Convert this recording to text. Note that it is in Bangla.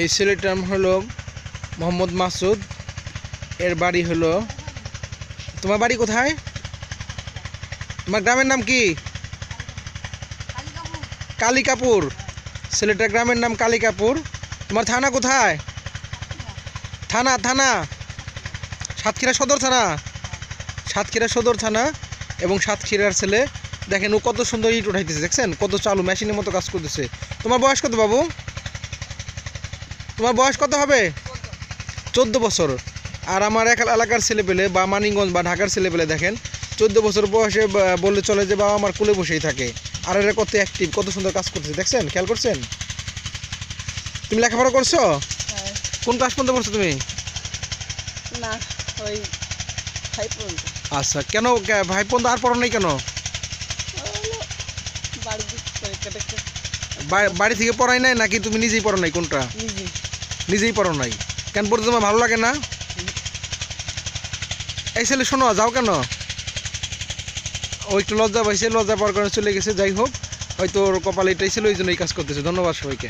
এই ছেলেটার নাম হলো মোহাম্মদ মাসুদ। এর বাড়ি হলো, তোমার বাড়ি কোথায়? তোমার গ্রামের নাম কি? কালিকাপুর। ছেলেটার গ্রামের নাম কালিকাপুর। তোমার থানা কোথায়? থানা থানা। সাতক্ষীরা সদর থানা। সাতক্ষীরা সদর থানা এবং সাতক্ষীরার ছেলে। দেখেন ও কত সুন্দর ইট উঠাইতেছে, দেখছেন? কত চালু মেশিনের মতো কাজ করতেছে। তোমার বয়স কত বাবু? তোমার বয়স কত হবে? চোদ্দ বছর। আর আমার এক এলাকার ছেলেপেলে বা মানিগঞ্জ বা ঢাকার ছেলেপেলে দেখেন চোদ্দ বছর বয়সে বললে চলে যে বাবা আমার কুলে বসেই থাকে। আর এরা কত অ্যাক্টিভ কত সুন্দর কাজ করতেছে দেখছেন? খেয়াল করছেন? তুমি লেখাপড়া করছ? হ্যাঁ, কোন ক্লাস পর্যন্ত পড়ছো তুমি? না ওই পর্যন্ত। আচ্ছা কেন ভাই পর্যন্ত আর পড়ো নাই কেন? বাড়ি থেকে পড়াই নাই নাকি তুমি নিজেই পড়ো নাই কোনটা? নিজেই। পড়ো নাই। কেন পড়তে তোমার ভালো লাগে না? এই ছেলে শোনো যাও কেন? ও একটু লজ্জা পাইছে লজ্জা পাওয়ার কারণে চলে গেছে যাই হোক। হয়তো ওর কপালে এটাই ছিল ওই জন্য এই কাজ করতেছে। ধন্যবাদ সবাইকে।